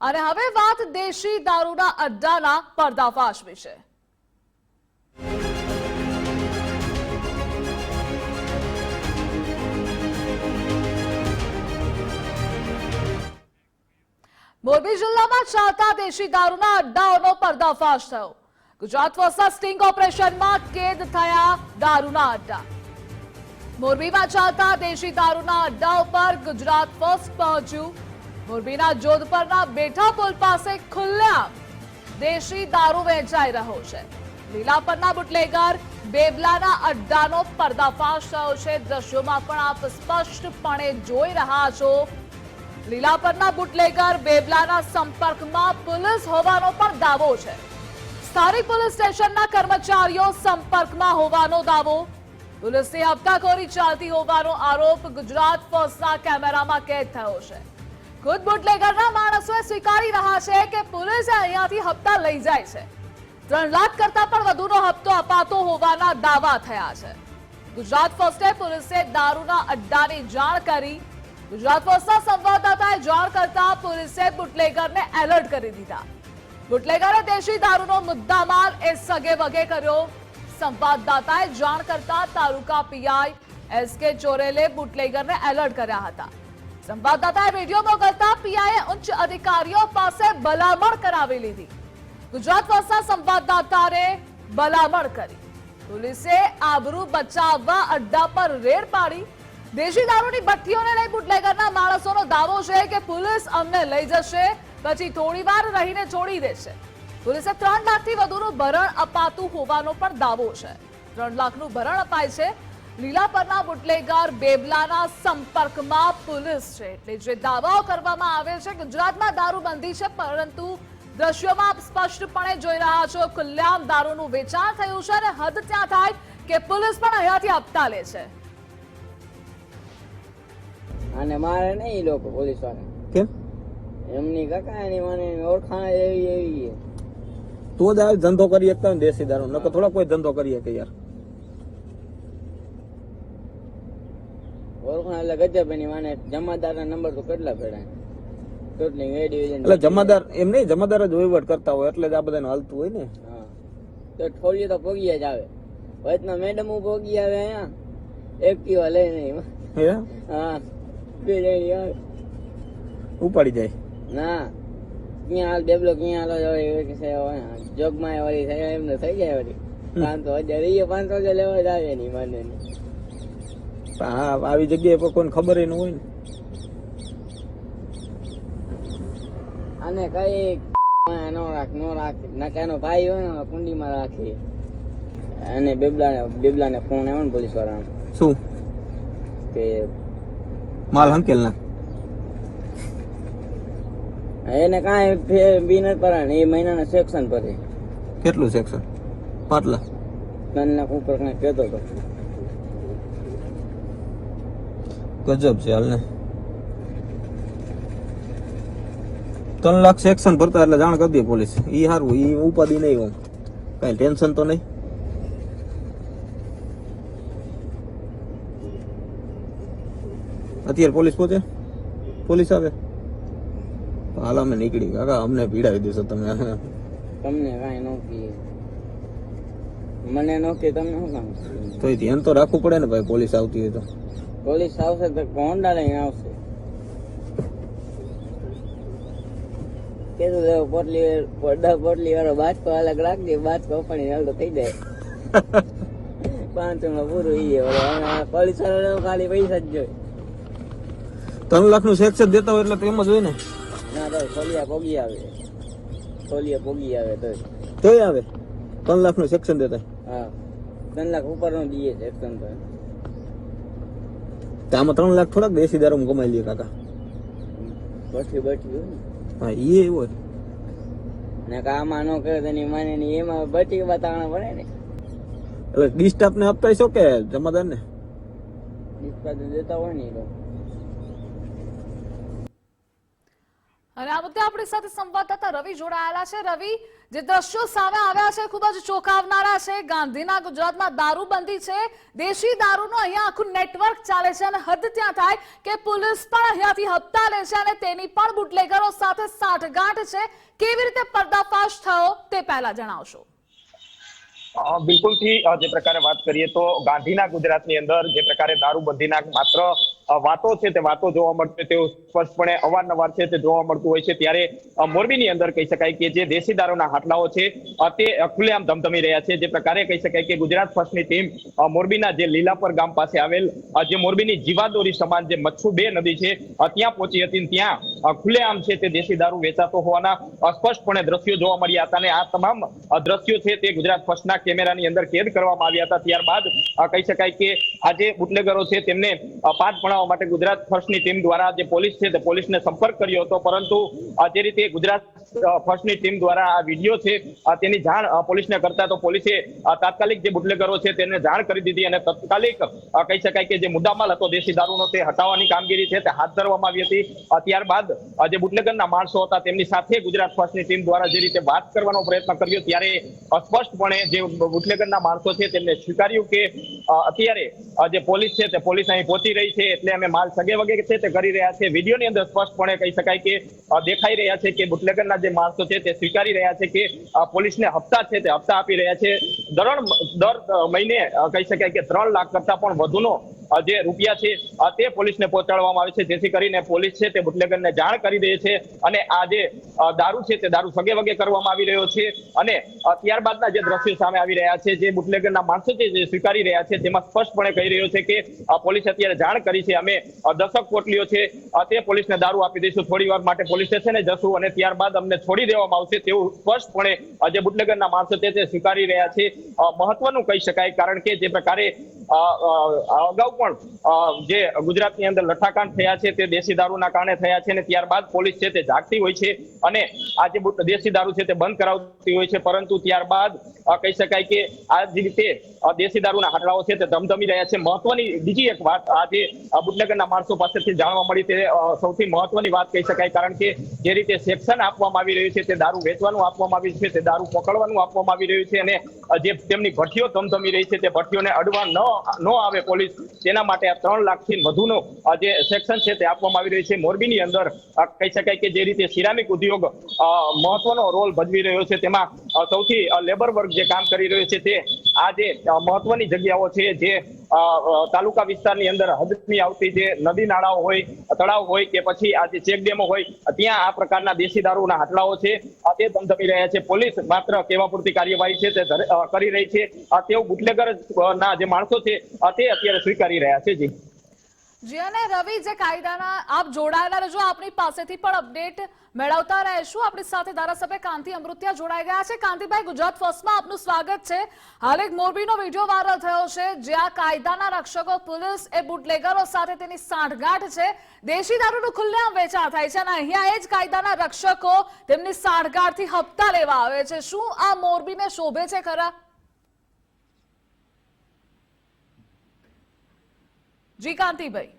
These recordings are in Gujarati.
અને હવે વાત દેશી દારૂના અડ્ડાના પર્દાફાશ વિશે. મોરબી જિલ્લામાં ચાલતા દેશી દારૂના અડ્ડાઓનો પર્દાફાશ થયો. ગુજરાત વસા સ્ટિંગ ઓપરેશનમાં કેદ થયા દારૂના અડ્ડા. મોરબીમાં ચાલતા દેશી દારૂના અડ્ડા ઉપર ગુજરાત ફર્સ્ટ પહોંચ્યું મોરબીના જોધપરના બેઠા પુલ પાસે ખુલ્લા દેશી દારૂ વેચાઈ રહ્યો છે. લીલાપરના બુટલેગર, બેબલાના અડ્ડાનો પર્દાફાશ થયો છે. દ્રશ્યોમાં પણ આપ સ્પષ્ટપણે જોઈ રહ્યા છો. લીલાપરના બુટલેગર, બેબલાના સંપર્કમાં પોલીસ હોવાનો પણ દાવો છે. સ્થાનિક પોલીસ સ્ટેશનના કર્મચારીઓ સંપર્કમાં હોવાનો દાવો. પોલીસની હપ્તાખોરી ચાલતી હોવાનો આરોપ ગુજરાત ફોર્સના કેમેરામાં કેદ થયો છે. ખુદ બુટલેગરના માણસોએ સ્વીકારી રહ્યા છે કે પોલીસે અહીંયાથી હપ્તા લઈ જાય છે. ત્રણ લાખ કરતા પણ વધુનો હપ્તો અપાતો હોવાના દાવા થયા છે. ગુજરાત ફર્સ્ટે પોલીસે દારૂના અડ્ડાની જાણ કરી. ગુજરાત ફર્સ્ટના સંવાદદાતાએ જાણ કરતા પોલીસે બુટલેગરને એલર્ટ કરી દીધા. બુટલેગરે દેશી દારૂનો મુદ્દામાલ એ સગે વગે કર્યો. સંવાદદાતાએ જાણ કરતા તાલુકા પીઆઈ એસ કે ચોરેલે બુટલેગરને એલર્ટ કર્યા હતા. સંવાદદાતાએ વીડિયો મોકલતા પીઆઈએ ઉચ્ચ અધિકારીઓ પાસે ભલામણ કરાવી લીધી. ગુજરાત વર્ષના સંવાદદાતાએ ભલામણ કરી. પોલીસે આબરૂ બચાવવા અડ્ડા પર રેડ પાડી. દેશી દારૂની ભઠ્ઠીઓને લઈ બુટલેગરના માણસોનો દાવો છે કે પોલીસ અમને લઈ જશે, પછી થોડી વાર રહીને છોડી દેશે. પોલીસે ત્રણ લાખથી વધુનું ભરણ અપાતું હોવાનો પણ દાવો છે. ત્રણ લાખનું ભરણ અપાય છે લીલા પરના બુટલેગર બેબલાના સંપર્કમાં પોલીસ છે. એટલે જે દાવાઓ કરવામાં આવે છે ગુજરાતમાં દારૂબંધી છે પરંતુ દ્રશ્યોમાં આપ સ્પષ્ટપણે જોઈ રહ્યા છો ખુલ્લેઆમ દારૂનું વેચાણ થયું છે અને હદ ત્યાં થાય કે પોલીસ પણ અહીંયાથી હપ્તા લે છે. અને મારે નહીં લોકો પોલીસવાળા. કેમ? એમની કાકા એની મને ઓળખાણ એવી એવી. તો જ ધંધો કરી શકતા દેશી દારૂ. નકર થોડા કોઈ ધંધો કરી શકે યાર. ઓળખાણ એટલે ગજબ એની મને જમાદારના નંબર તો કેટલા પડ્યા એટલે જમાદાર એમ નહીં જમાદાર જ વહીવટ કરતા હોય એટલે જ આ બધાને હાલતું હોય ને. હા. તો ઠોળીએ તો પોગીએ જ આવે. વચના મેડમ પોગી આવે અહીંયા. એક્ટિવા લઈને નહીં હા? બે જણી આવે. ઉપાડી જાય. ના. ક્યાં હાલ ડેબલો ક્યાં હાલો જોગમાં વળી થાય એમને થઈ જાય વળી. પાંચસો હજાર પાંચસો હજાર લેવા જ આવે નહીં માને પણ હા આવી જગ્યાએ પર કોઈને ખબર ન હોય ને. અને કઈ નો રાખ નો રાખ નકા એનો ભાઈ હોય ને કુંડીમાં રાખી. અને બેબલાને બેબલાને ફોન આવ્યો ને પોલીસ વાળાનો શું? કે માલ હંકેલ ના એને કાંઈ ફેર બી નથી પરાણ એ મહિનાના સેક્શન પર કેટલું સેક્શન પાટલા? ત્રણ લાખ ઉપર કઈ કહેતો હતો ગજબ છે હાલ ને ત્રણ લાખ સેક્શન ભરતા એટલે જાણ કરી દે પોલીસ. ઈ સારું ઈ ઉપાધિ નહીં હું કઈ ટેન્શન તો નહીં. અત્યારે પોલીસ પહોંચે? પોલીસ આવે? હાલ અમે નીકળી. કાકા અમને ભીડાવી દેશો તમે. તમને કાંઈ ન મને ન કે તમને શું કામ તો ઈ ધ્યાન તો રાખવું પડે ને ભાઈ પોલીસ આવતી હોય તો. પોલીસ આવશે તો હોન્ડા લઈને આવશે. કીધું તો પોટલી પડદા પોટલી વાળો બાજકો અલગ રાખજે બાજકો ઉપાડી હાલ તો થઈ જાય. પાંચમાં પૂરું ઈ પોલીસ વાળો ખાલી પૈસા જ જોઈએ. ત્રણ લાખનું સેક્શન દેતા હોય એટલે એમ જ હોય ને. ના તો સોલિયા પોગી આવે. સોલિયા પોગી આવે તો તોય આવે. ત્રણ લાખનું સેક્શન દેતા. હા. ત્રણ લાખ ઉપરનું દઈએ સેક્શન તો. તો આમાં ત્રણ લાખ થોડાક દેશી દારૂ કમાઈ લઈએ કાકા. બઠી બઠી હોય ને. હા એ એવો જ. ને કામાં ન કરે તો એની માને ની એમાં બટી બતાવણા પડે ને. એટલે ડિસ્ટર્બ ને આપતા છો કે જમાદાર ને ડિસ્ટર્બ દેતા હોય ને એ લોકો. અને આ મુદ્દે આપણી સાથે સંવાદદાતા રવિ જોડાયેલા છે. રવિ, જે દ્રશ્યો સામે આવ્યા છે, ખૂબ જ ચોંકાવનારા છે. ગાંધીના ગુજરાતમાં દારૂબંધી છે. દેશી દારૂનો અહીંયા આખું નેટવર્ક ચાલે છે અને હદ ત્યાં થાય કે પોલીસ પણ અહીંયાથી હપ્તા લે છે અને તેની પણ બુટલેગરો સાથે સાઠગાંઠ છે. કેવી રીતે પર્દાફાશ થયો તે પહેલા જણાવશો. બિલકુલથી જે પ્રકારે વાત કરીએ તો ગાંધીના ગુજરાતની અંદર જે પ્રકારે દારૂબંધીના માત્ર વાતો છે તે વાતો જોવા મળશે તેવું સ્પષ્ટપણે અવારનવાર છે તે જોવા મળતું હોય છે. ત્યારે મોરબીની અંદર કહી શકાય કે જે દેશી હાટલાઓ છે તે ખુલ્લેઆમ ધમધમી રહ્યા છે. જે પ્રકારે કહી શકાય કે ગુજરાત ફર્સ્ટની ટીમ મોરબીના જે લીલાપર ગામ પાસે આવેલ જે મોરબીની જીવાદોરી સમાન જે મચ્છુ બે નદી છે ત્યાં પહોંચી હતી ત્યાં ખુલ્લેઆમ છે તે દેશી દારૂ વેચાતો હોવાના સ્પષ્ટપણે દ્રશ્યો જોવા મળ્યા હતા અને આ તમામ દ્રશ્યો છે તે ગુજરાત ફર્સ્ટના કેમેરાની અંદર કેદ કરવામાં આવ્યા હતા. ત્યારબાદ કહી શકાય કે આ જે બુટલેગરો છે તેમને અ, ભણાવવા માટે ગુજરાત ફર્સ્ટની ટીમ દ્વારા જે પોલીસ છે તે પોલીસને સંપર્ક કર્યો હતો. પરંતુ જે રીતે ગુજરાત ફર્સ્ટની ટીમ દ્વારા આ વીડિયો છે તેની જાણ પોલીસને કરતા તો પોલીસે તાત્કાલિક જે બુટલેગરો છે તેને જાણ કરી દીધી અને તાત્કાલિક કહી શકાય કે જે મુદ્દામાલ હતો દેશી દારૂનો તે હટાવવાની કામગીરી છે તે હાથ ધરવામાં આવી હતી. ત્યારબાદ જે બુટલેગરના માણસો હતા તેમની સાથે ગુજરાત ફર્સ્ટની ટીમ દ્વારા જે રીતે વાત કરવાનો પ્રયત્ન કર્યો ત્યારે સ્પષ્ટપણે જે બુટલેગરના માણસો છે તેમને સ્વીકાર્યું કે અત્યારે જે પોલીસ છે તે પોલીસ અહીં પહોંચી રહી છે એટલે અમે માલ સગે વગે છે તે કરી રહ્યા છે. વિડીયોની અંદર સ્પષ્ટપણે કહી શકાય કે દેખાઈ રહ્યા છે કે બુટલેગરના જે માણસો છે તે સ્વીકારી રહ્યા છે કે પોલીસને હપ્તા છે તે હપ્તા આપી રહ્યા છે. દર દર મહિને કહી શકાય કે ત્રણ લાખ કરતા પણ વધુનો જે રૂપિયા છે તે પોલીસને પહોંચાડવામાં આવે છે. જેથી કરીને પોલીસ છે તે બુટલેગરને જાણ કરી દે છે અને આ જે દારૂ છે તે દારૂ સગે વગે કરવામાં આવી રહ્યો છે અને ત્યારબાદના જે દ્રશ્યો સામે આવી રહ્યા છે, જે બુટલેગરના માણસો છે જે સ્વીકારી રહ્યા છે, તેમાં સ્પષ્ટપણે કહી રહ્યો છે કે પોલીસ અત્યારે જાણ કરી છે. અમે દશક પોટલીઓ છે તે પોલીસને દારૂ આપી દઈશું. થોડી વાર માટે પોલીસ સ્ટેશને જશું અને ત્યારબાદ અમને છોડી દેવામાં આવશે તેવું સ્પષ્ટપણે જે બુટલેગરના માણસો છે તે સ્વીકારી રહ્યા છે. મહત્વનું કહી શકાય કારણ કે જે પ્રકારે અગાઉ પણ જે ગુજરાતની અંદર લઠ્ઠાકાંડ થયા છે તે દેશી દારૂના કારણે થયા છે અને ત્યારબાદ પોલીસ છે તે જાગતી હોય છે અને આ જે દેશી દારૂ છે તે બંધ કરાવતી હોય છે. પરંતુ ત્યારબાદ કહી શકાય કે આ જે રીતે દેશી દારૂના હાટલાઓ છે તે ધમધમી રહ્યા છે. મહત્વની બીજી એક વાત આજે જે બુટલેગરના માણસો પાસેથી જાણવા મળી તે સૌથી મહત્વની વાત કહી શકાય. કારણ કે જે રીતે સેક્શન આપવામાં આવી રહ્યું છે તે દારૂ વેચવાનું આપવામાં આવ્યું છે, તે દારૂ પકડવાનું આપવામાં આવી રહ્યું છે અને જે તેમની ભઠ્ઠીઓ ધમધમી રહી છે તે ભઠ્ઠીઓને અડવા ન આવે પોલીસ. તેના માટે આ ત્રણ લાખથી વધુનો જે સેક્શન છે તે આપવામાં આવી રહ્યું છે. મોરબીની અંદર કહી શકાય કે જે રીતે સિરામિક ઉદ્યોગ મહત્વનો રોલ ભજવી રહ્યો છે. તેમાં સૌથી લેબર વર્ગ જે કામ કરી રહ્યો છે તે આ મહત્વની જગ્યાઓ છે જે તાલુકા વિસ્તારની અંદર હદની આવતી જે નદી નાળાઓ હોય, તળાવ હોય કે પછી આ જે ચેક ડેમો હોય, ત્યાં આ પ્રકારના દેશી દારૂના હાટલાઓ છે. તે ધમધમી રહ્યા છે. પોલીસ માત્ર કેવા પૂરતી કાર્યવાહી છે તે કરી રહી છે. તેઓ બુટલેગર ના જે માણસો છે તે અત્યારે સ્વીકારી રહ્યા છે. જી. જી અને રવિ, જે કાયદાના આપ જોડાયેલા રહેજો. આપણી પાસેથી પણ અપડેટ મેળવતા રહેશું. આપણી સાથે ધારાસભ્ય કાંતિ અમૃત્યા જોડાઈ ગયા છે. કાંતિભાઈ, ગુજરાત ફર્સ્ટમાં આપનું સ્વાગત છે. હાલ એક મોરબીનો વીડિયો વાયરલ થયો છે, જ્યાં કાયદાના રક્ષકો પોલીસ એ બુટલેગરો સાથે તેની સાંઠગાંઠ છે. દેશી દારૂનું ખુલ્લેઆમ વેચાણ થાય છે અને અહીંયા એ જ કાયદાના રક્ષકો તેમની સાંઠગાંઠથી હપ્તા લેવા આવે છે. શું આ મોરબીને શોભે છે ખરા? જી, કાંતિભાઈ.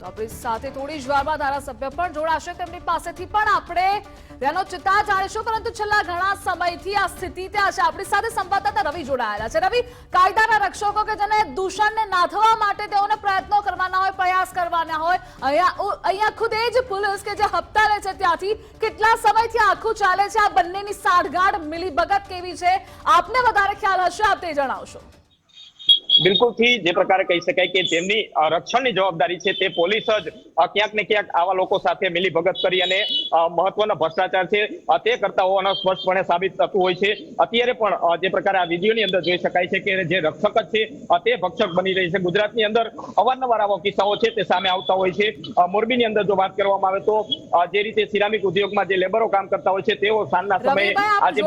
તો આપણી સાથે થોડી જ વારમાં ધારાસભ્ય પણ જોડાશે. તેમની પાસેથી પણ આપણે તેનો ચિત્તા જાણીશું, પરંતુ છેલ્લા ઘણા સમયથી આ સ્થિતિ ત્યાં છે. આપણી સાથે સંવાદદાતા રવિ જોડાયેલા છે. રવિ, કાયદાના રક્ષકો કે જેને દૂષણને નાથવા માટે તેઓને પ્રયત્નો પ્રયાસ કરવાના હોય. અહીંયા ખુદ એ જ પોલીસ કે જે હપ્તા લે છે ત્યાંથી, કેટલા સમયથી આખું ચાલે છે આ બંનેની સાઠગાંઠ મિલીભગત કેવી છે? આપને વધારે ખ્યાલ હશે, આપ તે જણાવશો. બિલકુલથી જે પ્રકારે કહી શકાય કે તેમની રક્ષણની જવાબદારી છે તે પોલીસ જ ક્યાંક ને ક્યાંક આવા લોકો સાથે મિલીભગત કરી અને મહત્વનો ભ્રષ્ટાચાર છે તે કરતા હોવાનો સ્પષ્ટપણે સાબિત થતું હોય છે. અત્યારે પણ જે પ્રકારે આ વિડીયોની અંદર જોઈ શકાય છે કે જે રક્ષક જ છે તે ભક્ષક બની રહી છે. ગુજરાતની અંદર અવારનવાર આવા કિસ્સાઓ છે તે સામે આવતા હોય છે. મોરબીની અંદર જો વાત કરવામાં આવે તો જે રીતે સિરામિક ઉદ્યોગમાં જે લેબરો કામ કરતા હોય છે તેઓ સાંજના સમયે આજે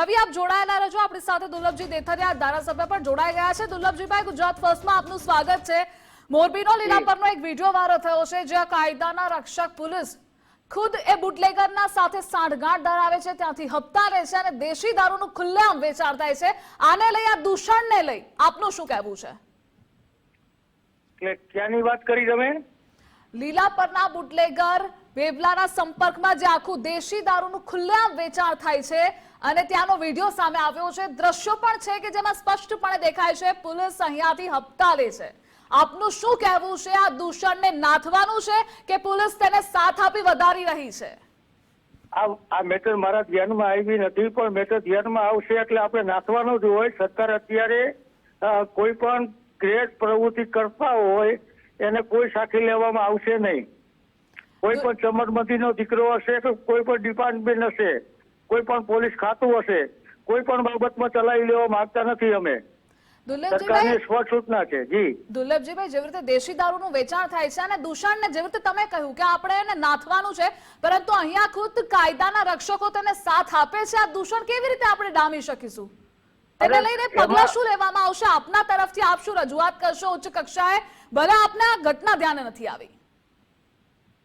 રવિ આપ જોડાયેલા રહેજો આપણી સાથે દુર્લભજી દેથરિયા ધારાસભ્ય પણ જોડાઈ ગયા છે. દુર્લભજીભાઈ ગુજરાત ફર્સ્ટમાં આપનું સ્વાગત છે. મોરબીનો લીલાપરનો એક વીડિયો વાયરલ થયો છે જ્યાં કાયદાના રક્ષક પોલીસ ખુદ એ બુટલેગરના સાથે સાંઠગાંઠ ધરાવે છે ત્યાંથી હપ્તા લે છે અને દેશી દારૂનું ખુલ્લેઆમ વેચાણ થાય છે. આને લઈ આ દૂષણને લઈ આપનું શું કહેવું છે? ક્યાંની વાત કરી તમે? લીલા પરના બુટલેગર વેવલાના સંપર્કમાં જે આખું દેશી દારૂનું ખુલ્લેઆમ વેચાણ થાય છે અને ત્યાંનો વીડિયો સામે આવ્યો છે. દ્રશ્યો પણ છે કે જેમાં સ્પષ્ટપણે દેખાય છે પોલીસ અહીંયાથી હપ્તા છે. આપનું શું કહેવું છે? આ દૂષણને નાથવાનું છે કે પોલીસ તેને સાથ આપી વધારી રહી છે? આ મેટર મારા ધ્યાનમાં આવી નથી, પણ મેટર ધ્યાનમાં આવશે એટલે આપણે નાથવાનું જ હોય. સરકાર અત્યારે કોઈ પણ ક્રિએટ પ્રવૃત્તિ કરતા હોય, એને કોઈ સાખી લેવામાં આવશે નહીં. કોઈ પણ ચમરમતીનો દીકરો હશે કે કોઈ પણ ડિપાર્ટમેન્ટ હશે કોઈ પણ પોલીસ ખાતું હશે કોઈ પણ બાબતમાં ચલાવી લેવા માંગતા નથી અમે. સરકારની દુર્લભજીભાઈ સ્વસૂચના છે જી. દુર્લભજીભાઈ જેવી રીતે દેશી દારૂનું વેચાણ થાય છે અને દૂષણને જેવી રીતે તમે કહ્યું કે આપણે એને નાથવાનું છે પરંતુ અહીંયા ખુદ કાયદાના રક્ષકો તેને સાથ આપે છે. આ દૂષણ કેવી રીતે આપણે ડામી શકીશું? તેને લઈને પગલાં શું લેવામાં આવશે? આપના તરફથી આપ શું રજૂઆત કરશો? ઉચ્ચ કક્ષાએ ભલે આપને આ ઘટના ધ્યાને નથી આવી.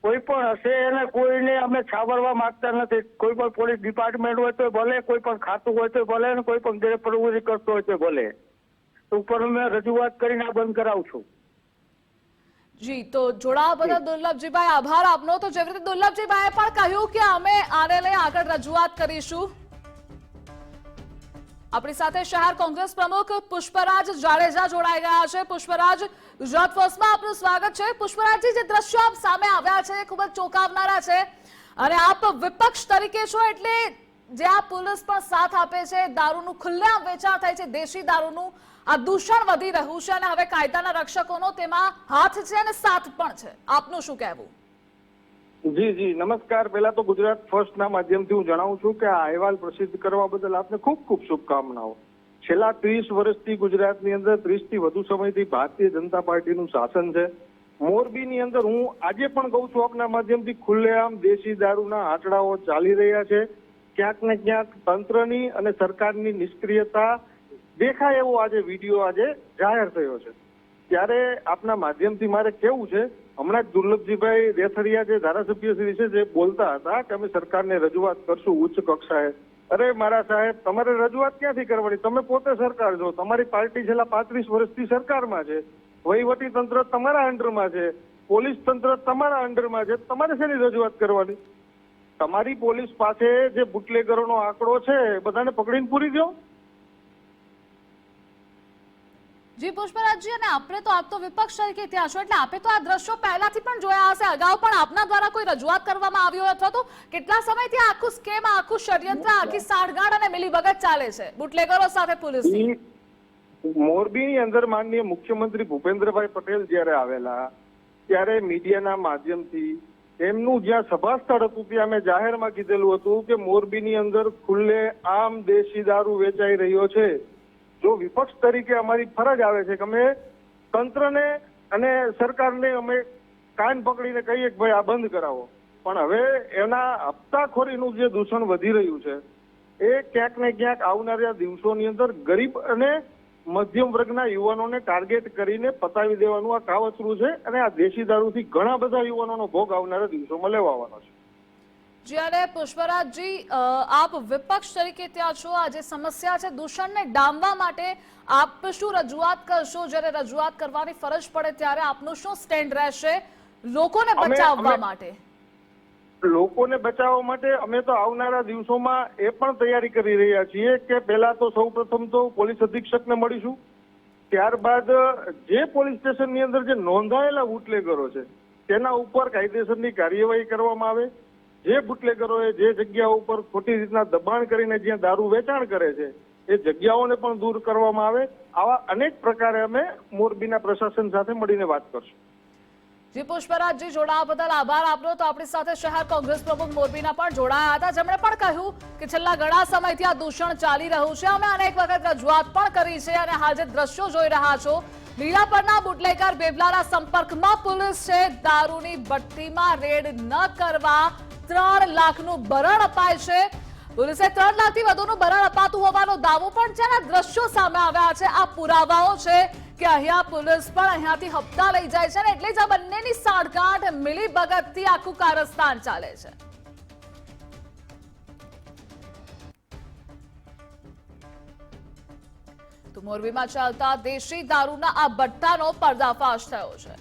કોઈ પણ હશે એને કોઈને અમે છાવરવા માંગતા નથી. કોઈ પણ પોલીસ ડિપાર્ટમેન્ટ હોય તો ભલે કોઈ પણ ખાતું હોય તો ભલે અને કોઈ પણ ગેરપ્રવૃત્તિ કરતો હોય તો ભલે. ઉપર મેં રજૂઆત કરીને આ બંધ કરાવશું જી તો જોડાવા બદલ દુર્લભજીભાઈ આભાર આપનો. તો જેવી રીતે દુર્લભજીભાઈએ પણ કહ્યું કે અમે આને લઈ આગળ રજૂઆત કરીશું. આપણી સાથે શહેર કોંગ્રેસ પ્રમુખ પુષ્પરાજ જાડેજા જોડાઈ ગયા છે. પુષ્પરાજ ગુજરાત ફર્સ્ટમાં આપનું સ્વાગત છે. પુષ્પરાજજી, જે દ્રશ્યો આપ સામે આવ્યા છે એ ખૂબ જ ચોંકાવનારા છે. અને આપ વિપક્ષ તરીકે છો એટલે જે આ પોલીસ પણ સાથ આપે છે, દારૂનું ખુલ્લેઆમ વેચાણ થાય છે, દેશી દારૂનું, આ દૂષણ વધી રહ્યું છે અને હવે કાયદાના રક્ષકોનો તેમાં હાથ છે અને સાથ પણ છે. આપનું શું કહેવું? જી જી, નમસ્કાર. પહેલા તો ગુજરાત ફર્સ્ટ ના માધ્યમથી હું જણાવું છું કે આ અહેવાલ પ્રસિદ્ધ કરવા બદલ આપને ખૂબ ખૂબ શુભકામનાઓ. છેલ્લા ત્રીસ વર્ષથી ગુજરાતની અંદર ત્રીસથી વધુ સમયથી ભારતીય જનતા પાર્ટીનું શાસન છે. મોરબીની અંદર હું આજે પણ કહું છું આપના માધ્યમથી. ખુલ્લેઆમ દેશી દારૂના આંકડાઓ ચાલી રહ્યા છે. ક્યાંક ને ક્યાંક તંત્રની અને સરકારની નિષ્ક્રિયતા દેખાય એવો આજે વીડિયો આજે જાહેર થયો છે. ત્યારે આપના માધ્યમથી મારે કેવું છે, હમણાં જ દુર્લભજીભાઈ રેથરિયા જે ધારાસભ્ય શ્રી છે, જે બોલતા હતા કે અમે સરકારને રજૂઆત કરશું ઉચ્ચ કક્ષાએ. અરે મારા સાહેબ, તમારે રજૂઆત ક્યાંથી કરવાની? તમે પોતે સરકાર છો. તમારી પાર્ટી છેલ્લા પાંત્રીસ વર્ષથી સરકારમાં છે. વહીવટી તંત્ર તમારા અંડરમાં છે. પોલીસ તંત્ર તમારા અંડરમાં છે. તમારે શેની રજૂઆત કરવાની? તમારી પોલીસ પાસે જે બુટલેગરોનો આંકડો છે બધાને પકડીને પૂરી દો જી, પુષ્પરાજજી અને આપણે તો આપ તો વિપક્ષ તરીકે ત્યાં છો, એટલે આપે તો આ દ્રશ્યો પહેલાથી પણ જોયા હશે. અગાઉ પણ આપના દ્વારા કોઈ રજૂઆત કરવામાં આવી અથવા તો કેટલા સમયથી આખું સ્કેમ, આખું ષડયંત્ર, આખી સાઠગાંઠ અને મિલીભગત ચાલે છે? બુટલેગરો સાથે પોલીસ મોરબીની અંદર માનનીય મુખ્યમંત્રી ભૂપેન્દ્રભાઈ પટેલ જ્યારે આવેલા, ત્યારે મીડિયાના માધ્યમથી એમનું જ્યાં સભા સ્થળ હતું, ત્યાં મેં જાહેરમાં કીધેલું હતું કે મોરબીની અંદર ખુલ્લે આમ દેશી દારૂ વેચાઈ રહ્યો છે. જો વિપક્ષ તરીકે અમારી ફરજ આવે છે કે અમે તંત્રને અને સરકારને અમે કાન પકડીને કહીએ કે ભાઈ આ બંધ કરાવો. પણ હવે એના હપ્તાખોરીનું જે દૂષણ વધી રહ્યું છે, એ ક્યાંક ને ક્યાંક આવનારા દિવસોની અંદર ગરીબ અને મધ્યમ વર્ગના યુવાનોને ટાર્ગેટ કરીને પતાવી દેવાનું આ કાવતરું છે અને આ દેશી દારૂથી ઘણા બધા યુવાનોનો ભોગ આવનારા દિવસોમાં લેવાવાનો છે. જી અને પુષ્પરાજજી આપ વિપક્ષ તરીકે ત્યાં છો આ જે સમસ્યા છે દૂષણને ડામવા માટે આપ શું રજૂઆત કરશો? જ્યારે રજૂઆત કરવાની ફરજ પડે ત્યારે આપનું શું સ્ટેન્ડ રહેશે લોકોને બચાવવા માટે? લોકોને બચાવવા માટે અમે તો આવનારા દિવસોમાં એ પણ તૈયારી કરી રહ્યા છીએ કે પહેલા તો સૌ પ્રથમ તો પોલીસ અધિક્ષકને મળીશું. ત્યારબાદ જે પોલીસ સ્ટેશનની અંદર જે નોંધાયેલા બુટલેગરો છે તેના ઉપર કાયદેસરની કાર્યવાહી કરવામાં આવે. જે બુટલેગરોએ જે જગ્યાઓ ઉપર ખોટી રીતના દબાણ કરીને જ્યાં દારૂ વેચાણ કરે છે, એ જગ્યાઓને પણ દૂર કરવામાં આવે. આવા અનેક પ્રકારે અમે મોરબીના પ્રશાસન સાથે મળીને વાત કરશું. જી, પુષ્પરાજજી, જોડાવા બદલ આભાર આપનો. તો આપણી સાથે શહેર કોંગ્રેસ પ્રમુખ મોરબીના પણ જોડાયા હતા. જેમણે પણ કહ્યું કે છેલ્લા ઘણા સમયથી આ દૂષણ ચાલી રહ્યું છે. અમે અનેક વખત રજૂઆત પણ કરી છે અને હાલ જે દ્રશ્યો જોઈ રહ્યા છો લીલાપરના બુટલેકર બેબલાના સંપર્કમાં પોલીસ છે દારૂની ભટ્ટીમાં રેડ ન કરવા ત્રણ લાખનું ભરણ અપાય છે. પોલીસે ત્રણ લાખથી વધુનું ભરણ અપાતું હોવાનો દાવો પણ છે અને દ્રશ્યો સામે આવ્યા છે. આ પુરાવાઓ છે કે અહીંયા પોલીસ પણ અહીંયાથી હપ્તા લઈ જાય છે અને એટલે જ આ બંનેની સાણગાંઠ મિલી ભગતથી આખું કારસ્તાન ચાલે છે. તો મોરબીમાં ચાલતા દેશી દારૂના આ ભઠ્ઠાનો પર્દાફાશ થયો છે.